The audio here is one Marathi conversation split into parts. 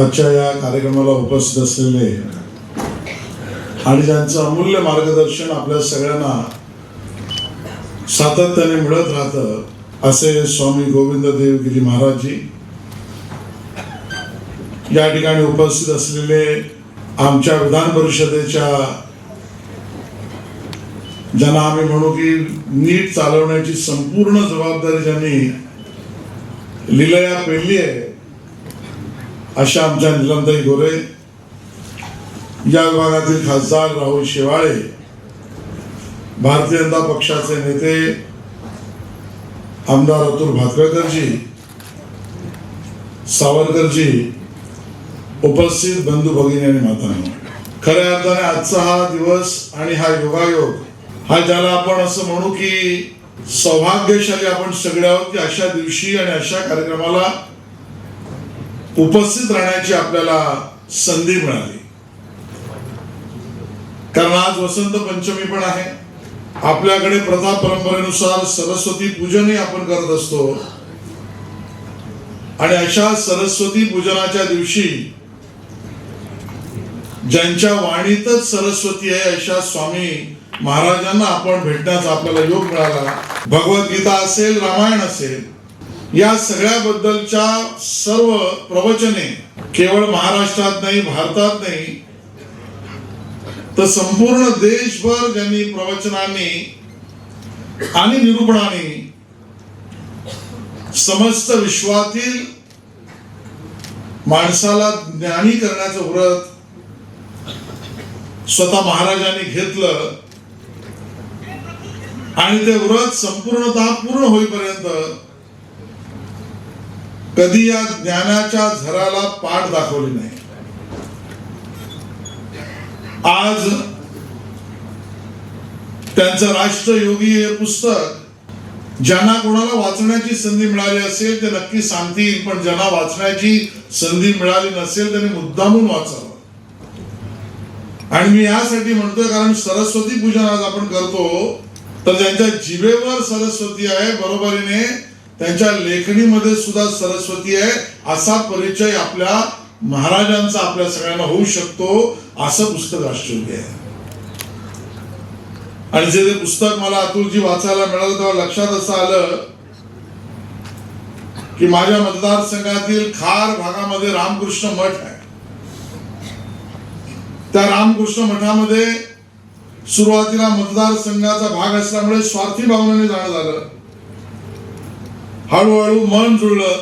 आजच्या या कार्यक्रमाला उपस्थित असलेले आणि ज्यांचं अमूल्य मार्गदर्शन आपल्या सगळ्यांना सातत्याने मिळत राहतं असे स्वामी गोविंद देवगिरी महाराजजी. या ठिकाणी उपस्थित असलेले आमच्या विधान परिषदेच्या ज्यांना आम्ही म्हणू की नीट चालवण्याची संपूर्ण जबाबदारी ज्यांनी लिलया पेरली आहे अशा आमच्या निलमताई गोरे या विभागातील खासदार राहुल शेवाळे भारतीय जनता पक्षाचे नेते आमदार अतुल भातखळकरजी सावरकरजी उपस्थित बंधू भगिनी आणि मातांनो. खऱ्या अर्थाने आजचा हा दिवस आणि हा योगायोग हा ज्याला आपण असं म्हणू की सौभाग्यशाली आपण सगळे आहोत की अशा दिवशी आणि अशा कार्यक्रमाला उपस्थित राहण्याची आपल्याला संधी मिळाली. कारण आज वसंत पंचमी पण आहे. आपल्याकडे प्रथा परंपरेनुसार सरस्वती पूजनही आपण करत असतो. आणि अशा सरस्वती पूजनाच्या दिवशी ज्यांच्या वाणीतच सरस्वती आहे अशा स्वामी महाराजांना आपण भेटण्याचा आपल्याला योग मिळाला. भगवद्गीता असेल रामायण असेल या सगळ्याबद्दलच्या सर्व प्रवचने केवळ महाराष्ट्रात नाही भारतात नाही तर संपूर्ण देशभर ज्यांनी प्रवचनाने आणि निरूपणाने समस्त विश्वातील माणसाला ज्ञानी करण्याचं व्रत स्वतः महाराजांनी घेतलं आणि ते व्रत संपूर्णतः पूर्ण होईपर्यंत कधी या ज्ञानाच्या झराला पाठ दाखवली नाही. आज त्यांचं राष्ट्रयोगी हे पुस्तक ज्यांना कोणाला वाचण्याची संधी मिळाली असेल ते नक्की सांगतील पण ज्यांना वाचण्याची संधी मिळाली नसेल त्यांनी मुद्दामून वाचावं. आणि मी यासाठी म्हणतोय कारण सरस्वती पूजन आज आपण करतो तर ज्यांच्या जिभेवर सरस्वती आहे बरोबरीने त्यांच्या लेखणीमध्ये सुद्धा सरस्वती आहे. असा परिचय आपल्या महाराजांचा आपल्या सगळ्यांना होऊ शकतो असं पुस्तक आश्चर्य आहे. आणि जे पुस्तक मला अतुलजी वाचायला मिळालं तेव्हा लक्षात असं आलं की माझ्या मतदारसंघातील खार भागामध्ये रामकृष्ण मठ आहे. त्या रामकृष्ण मठामध्ये सुरुवातीला मतदारसंघाचा भाग असल्यामुळे स्वार्थी भावनेने जाणं झालं. हळूहळू मन जुळलं.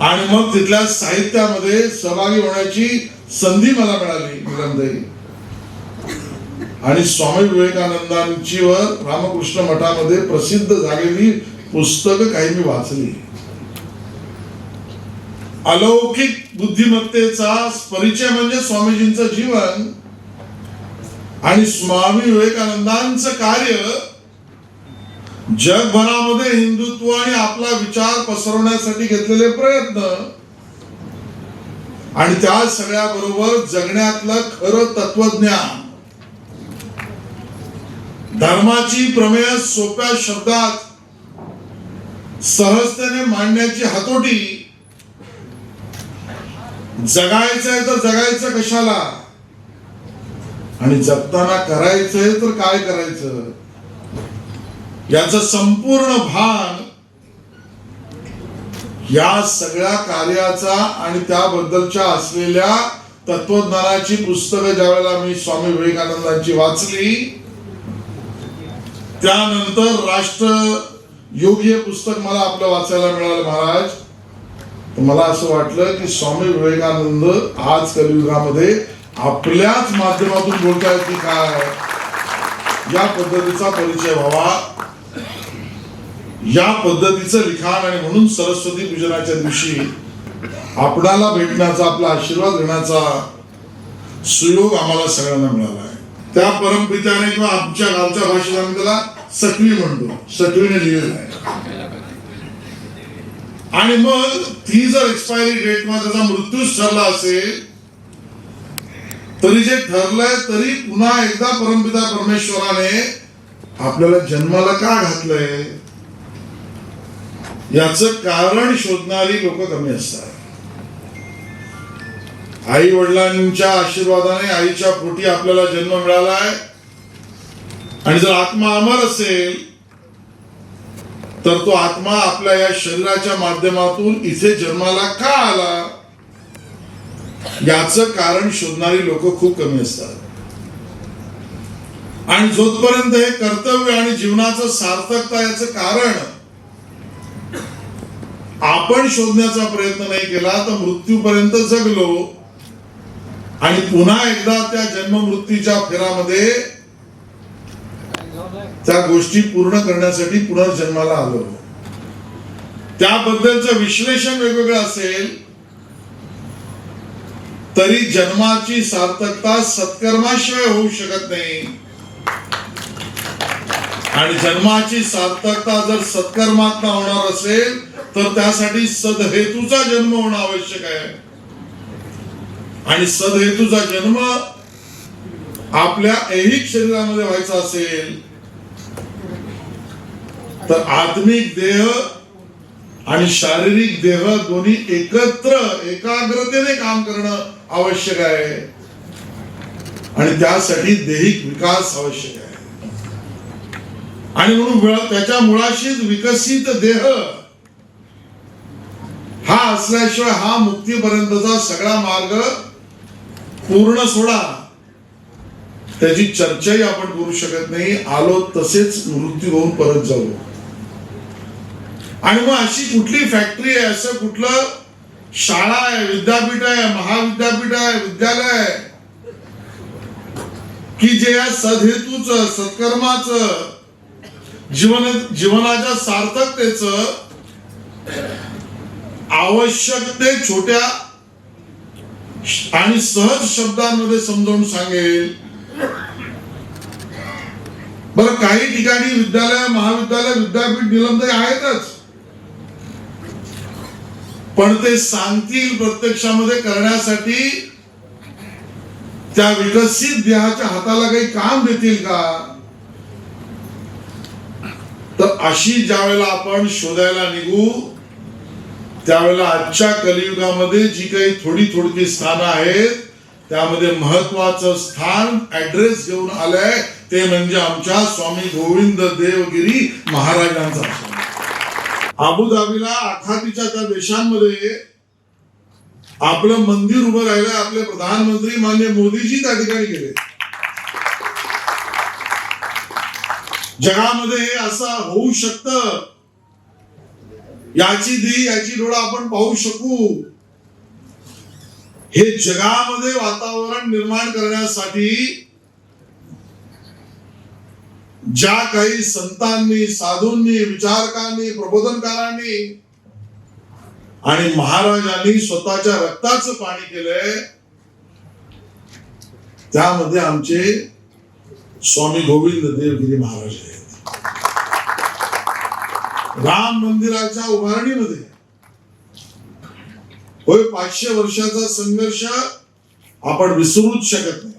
आणि मग तिथल्या साहित्यामध्ये सहभागी होण्याची संधी मला मिळाली निलमताई आणि स्वामी विवेकानंदांची व रामकृष्ण मठामध्ये प्रसिद्ध झालेली पुस्तकं काही मी वाचली. अलौकिक बुद्धिमत्तेचा परिचय म्हणजे स्वामीजींचं जीवन आणि स्वामी विवेकानंदांचं कार्य जगभरामध्ये हिंदुत्व आणि आपला विचार पसरवण्यासाठी घेतलेले प्रयत्न. आणि त्या सगळ्या बरोबर जगण्यातलं खरं तत्वज्ञान. धर्माची प्रमेय सोप्या शब्दात सहजतेने मांडण्याची हातोटी. जगायचंय तर जगायचं कशाला? आणि जगताना करायचंय तर काय करायचं? याच संपूर्ण भान या सगळ्या कार्याचा आणि त्याबद्दलच्या असलेल्या तत्वज्ञानाची पुस्तकं ज्यावेळेला मी स्वामी विवेकानंदांची वाचली त्यानंतर राष्ट्र योग हे पुस्तक मला आपलं वाचायला मिळालं महाराज. तर मला असं वाटलं की स्वामी विवेकानंद आज कलियुगामध्ये आपल्याच माध्यमातून बोलतायत की काय? या पद्धतीचा परिचय व्हावा. या पद्धतीचं लिखाण आणि म्हणून सरस्वती पूजनाच्या दिवशी आपणाला भेटण्याचा आपला आशीर्वाद घेण्याचा सुयोग आम्हाला सगळ्यांना मिळाला आहे. त्या परमपित्याने किंवा आमच्या गावच्या भाषेत आम्ही त्याला सकळी म्हणतो. सकळीने लिहिलेलं आहे. आणि मग ती जर एक्सपायरी डेटमध्ये त्याचा मृत्यूच ठरला असेल तरी जे ठरलंय तरी पुन्हा एकदा परमपिता परमेश्वराने आपल्याला जन्माला का घातलंय? याच कारण शोधणारी लोक कमी असतात. आई वडिलांच्या आशीर्वादाने आईच्या पोटी आपल्याला जन्म मिळाला आहे आणि जर आत्मा अमर असेल तर तो आत्मा आपल्या या शरीराच्या माध्यमातून इथे जन्माला का आला? याच कारण शोधणारी लोक खूप कमी असतात. आणि जोपर्यंत हे कर्तव्य आणि जीवनाचं सार्थकता याचं कारण आपण शोधण्याचा प्रयत्न नाही केला तर मृत्यूपर्यंत जगलो. आणि पुन्हा एकदा त्या जन्म मृत्यूच्या फेरामध्ये त्या गोष्टी पूर्ण करण्यासाठी पुनर्जन्माला आलो. त्याबद्दलचं विश्लेषण वेगवेगळं असेल तरी जन्माची सार्थकता सत्कर्माशिवाय होऊ शकत नाही. आणि जन्माची सार्थकता जर सत्कर्मात होणार असेल तर त्यासाठी सदहेतूचा जन्म होणं आवश्यक आहे. आणि सदहेतूचा जन्म आपल्या ऐहिक शरीरामध्ये व्हायचा असेल तर आत्मिक देह आणि शारीरिक देह दोन्ही एकत्र एकाग्रतेने काम करणं आवश्यक आहे. आणि त्यासाठी दैहिक विकास आवश्यक आहे. आणि म्हणून त्याच्या मुळाशीच विकसित देह हा असल्याशिवाय हा मुक्तीपर्यंतचा सगळा मार्ग पूर्ण सोडा. त्याची चर्चाही आपण करू शकत नाही. आलो तसेच मृत्यू होऊन परत जाऊ. आणि मग अशी कुठली फॅक्टरी आहे? असं कुठलं शाळा आहे विद्यापीठ आहे महाविद्यापीठ आहे विद्यालय आहे? की जे या सदहेतूच सत्कर्माचं जीवन जीवनाच्या सार्थकतेच आवश्यक ते छोट्या आणि सहज शब्दांमध्ये समजावून सांगेल. बरं काही ठिकाणी विद्यालय महाविद्यालय विद्यापीठ निलंबन आहेतच. पण ते सांगतील प्रत्यक्षामध्ये करण्यासाठी त्या विकसित देहाच्या हाताला काही काम देतील का? तर अशी ज्या वेळेला आपण शोधायला निघू त्यावेळेला आजच्या कलियुगामध्ये जी काही थोडी थोडकी स्थानं आहेत त्यामध्ये महत्वाचं स्थान ऍड्रेस घेऊन आलंय ते म्हणजे आमच्या स्वामी गोविंद देवगिरी महाराजांचा अबुधाबीला आखातीच्या त्या देशांमध्ये आपलं मंदिर उभं राहिलं आपले प्रधानमंत्री मान्य मोदीजी त्या ठिकाणी गेले. जगामध्ये हे असं होऊ शकतं. याची धी याची डोळा आपण पाहू शकू. हे जगामध्ये वातावरण निर्माण करण्यासाठी ज्या काही संतांनी साधूंनी विचारकांनी प्रबोधनकारांनी आणि महाराजांनी स्वतःच्या रक्ताचं पाणी केलंय त्यामध्ये आमचे स्वामी गोविंद देवगिरी महाराज आहेत. राम मंदिराच्या उभारणीमध्ये होय पाचशे वर्षाचा संघर्ष आपण विसरूच शकत नाही.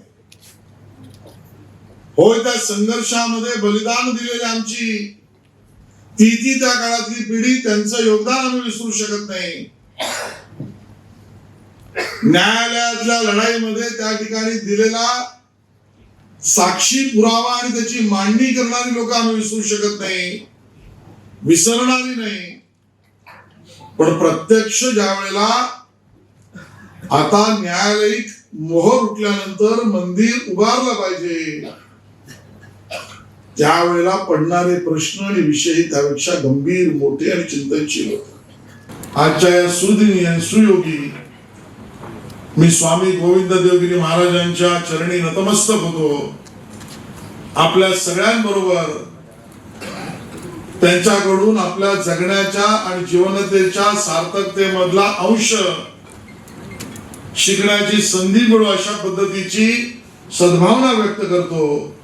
होय त्या संघर्षामध्ये बलिदान दिलेली आमची ती ती त्या काळातली पिढी त्यांचं योगदान आम्ही विसरू शकत नाही. न्यायालयातल्या लढाईमध्ये त्या ठिकाणी दिलेला साक्षी पुरावा आणि त्याची मांडणी करणारी लोक आम्ही विसरू शकत नाही विसरणारी नाही. पण प्रत्यक्ष ज्या वेळेला आता न्यायालयिक मोहर उठल्यानंतर मंदिर उभारलं पाहिजे त्यावेळेला पडणारे प्रश्न आणि विषय त्यापेक्षा गंभीर मोठे आणि चिंतनशील होते. आजच्या या सुदिनी आणि सुयोगी मी स्वामी गोविंद देवगिरी महाराजांच्या चरणी नतमस्तक होतो. आपल्या सगळ्यांबरोबर त्यांच्याकडून आपल्या जगण्याच्या आणि जीवनतेच्या सार्थकतेमधला अंश शिकण्याची संधी मिळू अशा पद्धतीची सद्भावना व्यक्त करतो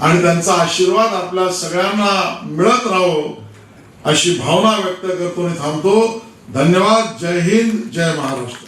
आणि त्यांचा आशीर्वाद आपल्या सगळ्यांना मिळत राहो अशी भावना व्यक्त करतो आणि थांबतो. धन्यवाद. जय हिंद. जय महाराष्ट्र.